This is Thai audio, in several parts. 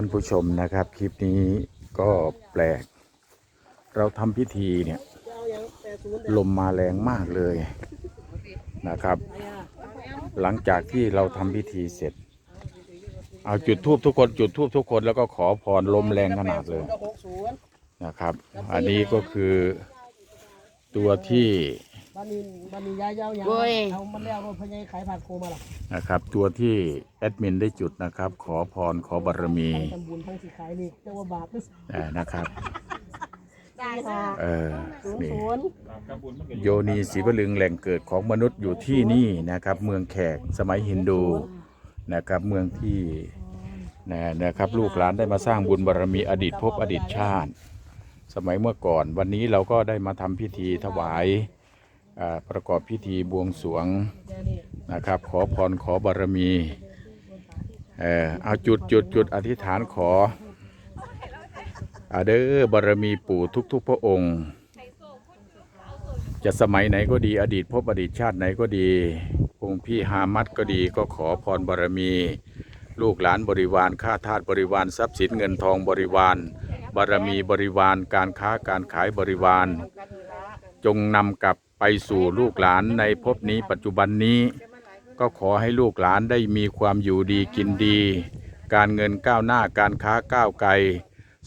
ท่านผู้ชมนะครับ คลิปนี้ก็แปลก เราทำพิธีเนี่ยลมมาแรงมากเลยนะครับ หลังจากที่เราทำพิธีเสร็จ เอาจุดทูบทุกคนจุดทูบทุกคนแล้วก็ขอพรลมแรงขนาดเลยนะครับ อันนี้ก็คือตัวที่ บ้านนี้บ้านนี้ย้ายยาวๆโอ้ยเอามันแล้วรถพญายขายผัดโคมาหรอนะครับ ตัวที่แอดมินได้จุดนะครับ ขอพรขอบารมีทำบุญทั้งสิขายนี่เจ้าว่าบาปด้วยเอ่อนะครับสี่ห้าเออศูนย์นี่ศูนย์โยนีศรีวลึงแหล่งเกิดของมนุษย์อยู่ที่นี่นะครับ เมืองแขกสมัยฮินดูนะครับเมืองที่นะนะครับลูกหลานได้มาสร้างบุญบารมีอดีตภพอดีตชาติ สมัยเมื่อก่อนวันนี้เราก็ได้มาทำพิธีถวายอ่า ประกอบพิธีบวงสวงนะครับ ขอพรขอบารมีเออเอาจุดจุดจุดอธิษฐานขออาเดอ้อบารมีปู่ทุก ๆ พระองค์ จะสมัยไหนก็ดีอดีตพบอดีตชาติไหนก็ดี องค์พี่ฮามัดก็ดีก็ขอพรบารมี ลูกหลานบริวารข้าทาสบริวารทรัพย์สินเงินทองบริวาร บารมีบริวารการค้าการขายบริวาร จงนำกลับ ไปสู่ลูกหลานในภพนี้ปัจจุบันนี้ ก็ขอให้ลูกหลานได้มีความอยู่ดีกินดี การเงินก้าวหน้าการค้าก้าวไกล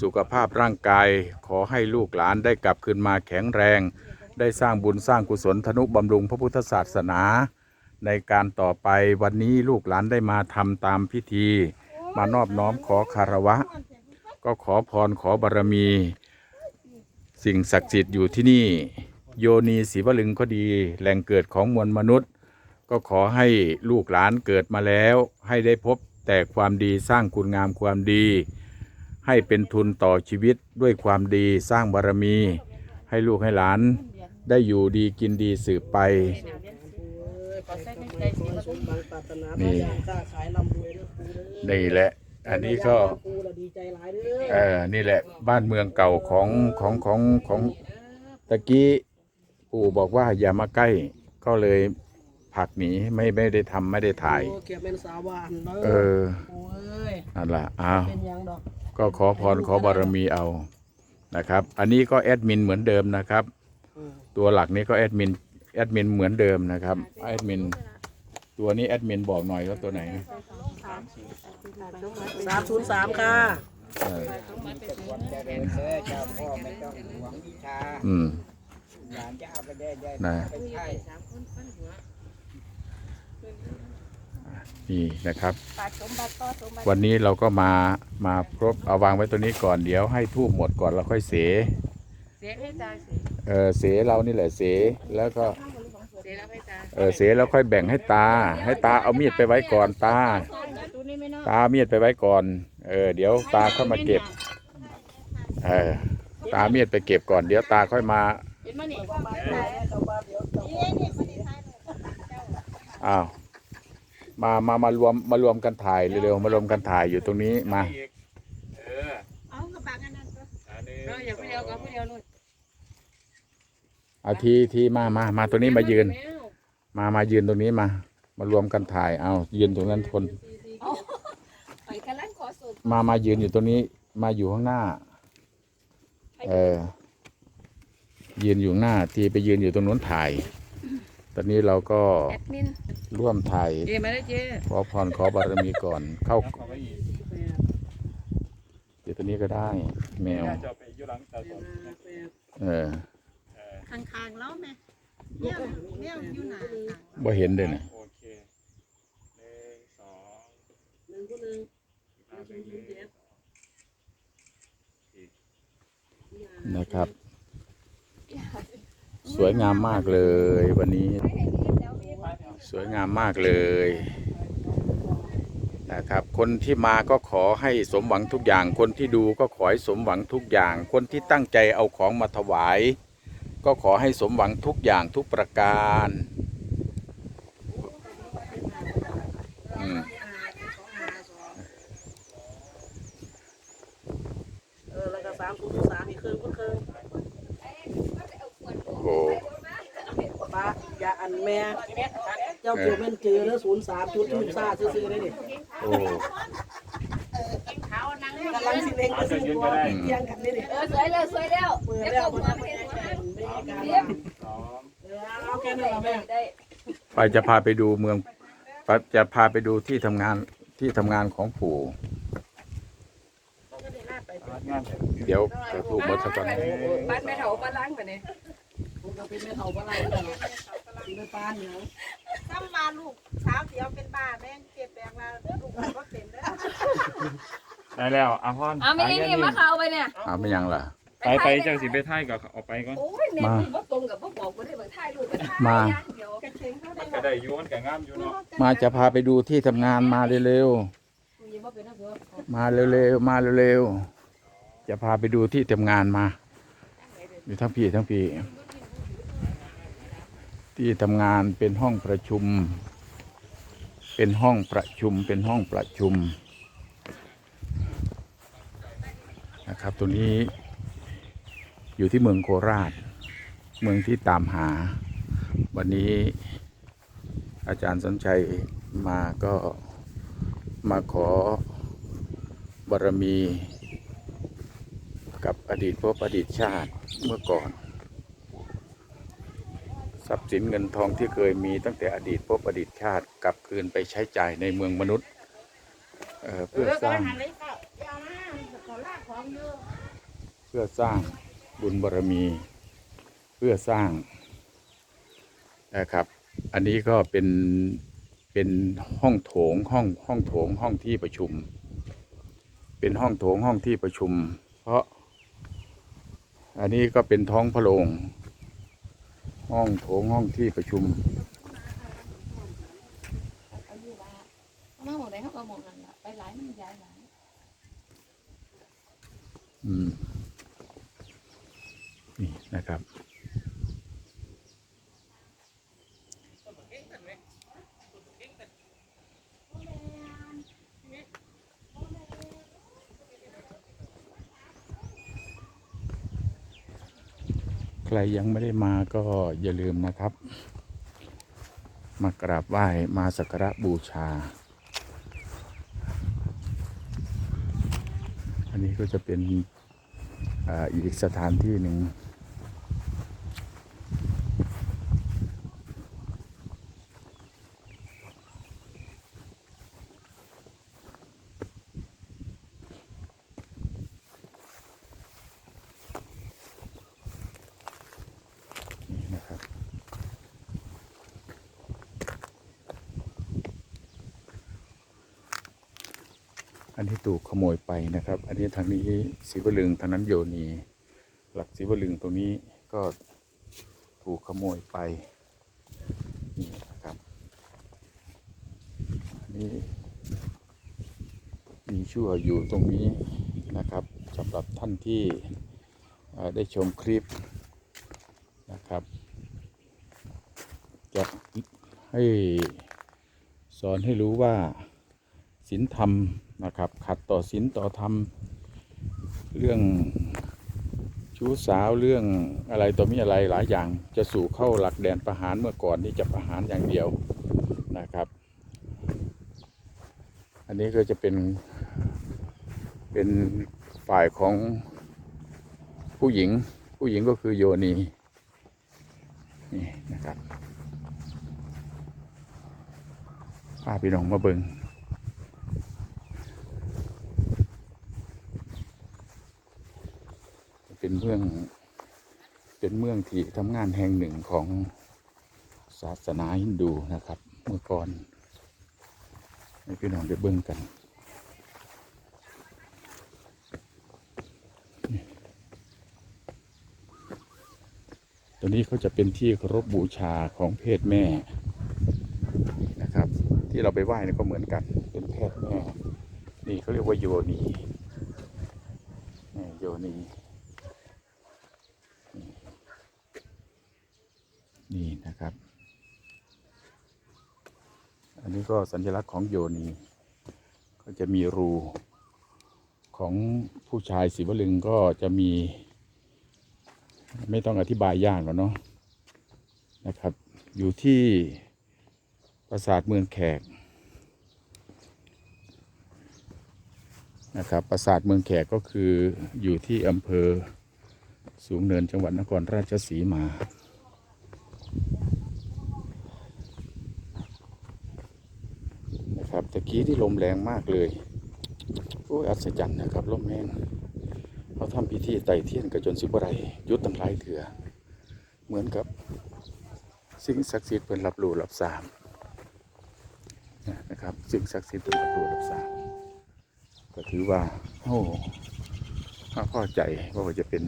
สุขภาพร่างกาย ขอให้ลูกหลานได้กลับคืนมาแข็งแรง ได้สร้างบุญสร้างกุศลธนุบำรุงพระพุทธศาสนา ในการต่อไปวันนี้ลูกหลานได้มาทำตามพิธี มานอบน้อมขอคารวะ ก็ขอพรขอบารมี สิ่งศักดิ์สิทธิ์อยู่ที่นี่ โยนีศรีวลึงก็ดี แหล่งเกิดของมวลมนุษย์ ก็ขอให้ลูกหลานเกิดมาแล้ว ให้ได้พบแต่ความดีสร้างคุณงามความดี ให้เป็นทุนต่อชีวิตด้วยความดีสร้างบารมี ให้ลูกให้หลานได้อยู่ดีกินดีสืบไป นี่นี่แหละ อันนี้ก็เออนี่แหละบ้านเมืองเก่าของของของของตะกี้ ปู่บอกว่าอย่ามาใกล้ ก็เลยผลักหนีไม่ไม่ได้ทำไม่ได้ถ่าย โอ้เก็บเป็นสาวหวานเด้อเออโอ้ยนั่นละอ้าว เป็นหยังดอกก็ขอพรขอบารมีเอานะครับ อันนี้ก็แอดมินเหมือนเดิมนะครับ อืมตัวหลักนี้ก็แอดมินแอดมินเหมือนเดิมนะครับแอดมินตัวนี้แอดมินบอกหน่อยว่าตัวไหนสามศูนย์สามค่ะเออเจริญเด้อเจ้าพ่อไม่ต้องหวงวิชา อืม หลานจะเอาไปได้ได้นะไปใช่นี่นะครับปาดสมบัติต่อสมบัติวันนี้เราก็มามาครบเอาวางไว้ตัวนี้ก่อนเดี๋ยวให้ทูบหมดก่อนแล้วค่อยเสเสียให้ตาสิเออเสเรานี่แหละเสแล้วก็เสียแล้วให้ตาเออเสแล้วค่อยแบ่งให้ตา ให้ตาเอามีดไปไว้ก่อนตาตัวนี้ไม่นอกตาเอามีดไปไว้ก่อน เออเดี๋ยวตาค่อยมาเก็บ เออตาเอามีดไปเก็บก่อนเดี๋ยวตาค่อยมา เห็นไหมนี่อ้าวมามามารวมมารวมกันถ่ายเร็วๆมารวมกันถ่ายอยู่ตรงนี้มาเราอย่าไปเดียวกับผู้เดียวนู่นเอาทีทีมามามาตรงนี้มายืน มามายืนตรงนี้มา มารวมกันถ่ายเอายืนตรงนั้นคนไปกำลังขอสูบมามายืนอยู่ตรงนี้ มาอยู่ข้างหน้า เออ ยืนอยู่ข้างหน้าทีไปยืนอยู่ตรงนู้นถ่าย ตอนนี้เราก็แอดมินร่วมถ่าย เจมาได้เจขอพรขอบารมีก่อน เข้าเดี๋ยวตัวนี้ก็ได้ แมวเออข้างๆแล้วแม่เนี่ยเนี่ยอยู่หนาข้างบ่เห็นเลยนะ โอเคหนึ่งสอง หนึ่งคนหนึ่ง สามหนึ่งหนึ่ง นะครับ ส วยงามมากเลยวันนี้ สวยงามมากเลยนะครับ คนที่มาก็ขอให้สมหวังทุกอย่าง คนที่ดูก็ขอให้สมหวังทุกอย่าง คนที่ตั้งใจเอาของมาถวาย ก็ขอให้สมหวังทุกอย่างทุกประการอืม เออแล้วก็สามศูนย์สามอีกครึ่งคนครึ่ง โอ้โห ป้าอย่าอันแม่เจ้าเกี่ยวเป็นเจอแล้วศูนย์สามจุดจุดซ่าซื้อๆได้ดิโอ้เขานะนั่งกำลังสิเล็งก็ซื้อตัวเที่ยงกันนี่นี่เออสวยแล้วสวยแล้วเปิดเดี๋ยวแล้วก็คนหัวนั้นไม่ไม่เห็นหัวได้เรียบสองเออเอาแค่นั้นแม่ได้ไปจะพาไปดูเมืองไปจะพาไปดูที่ทำงานที่ทำงานของปู่งานเดี๋ยวจะถูกหมดสักก่อนบ้านแม่เฒ่าบ้านล้างไปนี่ผมก็เป็นแม่เฒ่าบ้านไร กันเนาะสิไปปานเหนียวซ้ำมาลูกเช้าเดียวเป็นบ้าแม่งเก็บแบงมาลูกก็เป็นเด้อได้แล้วอาพรเอาไม่นี่มาเขาไปเนี่ยเอาไม่ยังล่ะไปไปจังสิไปไทยกับเอาไปก่อนโอ้ยเนี่ยบ่ตรงกับบ่บอกบ่ได้บ่ถ่ายรูปไปถ่ายมาเดี๋ยวกระเชงเขาได้ก็ได้อยูนกับงามอยู่เนาะมาจะพาไปดูที่ทำงานมาเร็วๆมาเร็วๆมาเร็วๆจะพาไปดูที่ทำงานมาอยู่ทั้งพี่ทั้งพี่ ที่ทำงานเป็นห้องประชุม เป็นห้องประชุม เป็นห้องประชุมนะครับ ตัวนี้อยู่ที่เมืองโคราช เมืองที่ตามหา วันนี้อาจารย์สนชัยมาก็มาขอบารมีกับอดีตภพอดีตชาติเมื่อก่อน ทรัพย์สินเงินทองที่เคยมีตั้งแต่อดีตภพอดีตชาติกลับคืนไปใช้จ่ายในเมืองมนุษย์เอ่อเพื่อสร้างเพื่อสร้างบุญบารมี เพื่อสร้างนะครับ อันนี้ก็เป็นเป็นห้องโถงห้องห้องโถงห้องที่ประชุม เป็นห้องโถงห้องที่ประชุม เพราะอันนี้ก็เป็นท้องพระโรง ห้องโถงห้องที่ประชุมมาหมดได้เฮาก็มองนั่นล่ะไปหลายมันย้ายหลายอืม นี่นะครับ ใครยังไม่ได้มาก็อย่าลืมนะครับ มากราบไหว้มาสักการะบูชา อันนี้ก็จะเป็นออีกสถานที่หนึ่ง อันนี้ถูกขโมยไปนะครับ อันนี้ทางนี้ศิวลึงทางนั้นโยนีหลักศิวลึงตรงนี้ก็ถูกขโมยไปนี่นะครับอันนี้มีชั่วอยู่ตรงนี้นะครับสำหรับท่านที่ได้ชมคลิปนะครับ จะให้สอนให้รู้ว่าศีลธรรม นะครับ ขัดต่อศีลต่อธรรม เรื่องชู้สาวเรื่องอะไรต่อมีอะไรหลายอย่าง จะสู่เข้าหลักแดนประหารเมื่อก่อนที่จะประหารอย่างเดียวนะครับ อันนี้ก็จะเป็นเป็นฝ่ายของผู้หญิงผู้หญิงก็คือโยนีนี่นะครับพาพี่น้องมาเบิง เป็นเมือง เป็นเมืองที่ทำงานแห่งหนึ่งของศาสนาฮินดูนะครับ เมื่อก่อนให้พี่น้องได้เบิ่งกันตัวนี้เขาจะเป็นที่เคารพบูชาของเพศแม่นะครับ ที่เราไปไหว้นี่ก็เหมือนกัน เป็นเพศแม่ นี่เขาเรียกว่าโยนีโยนี นี่นะครับ อันนี้ก็สัญลักษณ์ของโยนี ก็จะมีรู ของผู้ชายศิวลึงก็จะมี ไม่ต้องอธิบายยากหรอกเนาะนะครับ อยู่ที่ปราสาทเมืองแขกนะครับปราสาทเมืองแขกก็คืออยู่ที่อำเภอสูงเนินจังหวัดนครราชสีมา นะครับตะกี้ที่ลมแรงมากเลยโอ้ยอัศจรรย์นะครับลมแห้งเขาทำพิธีไต่เทียนกันจนสิบไรยุดตั้งหลายเถื่อเหมือนกับ สิ่งศักดิ์สิทธิ์เป็นรับรู้รับทราบนะครับ สิ่งศักดิ์สิทธิ์เป็นรับรู้รับทราบก็ถือว่าโอ้ข้าพ่อใจว่าจะเป็น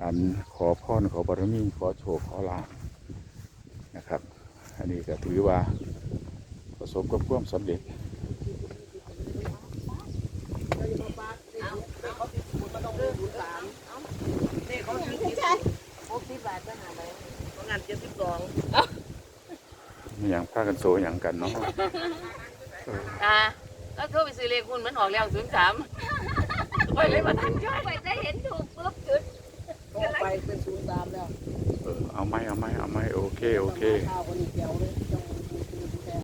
การขอพรขอบารมีขอโชคขอลาภนะครับ อันนี้ก็ถือว่า สบกับความสำเร็จนี่เขาถือสิบหกสิบบาทก็หาไปเขางานเจ็ดสิบสองมีอย่างพากันโซอย่างกันเนาะอ่าแล้วโทรไปซื้อเลขคุณมันออกแล้วศูนย์สามไปเลยมาทันช่วยไปได้เห็นถูกปุ๊บจุดก็ไปเป็นศูนย์สามแล้ว เออเอาไหมเอาไหมเอาไหมโอเค โอเคข้าวคนนี้เดียวเลย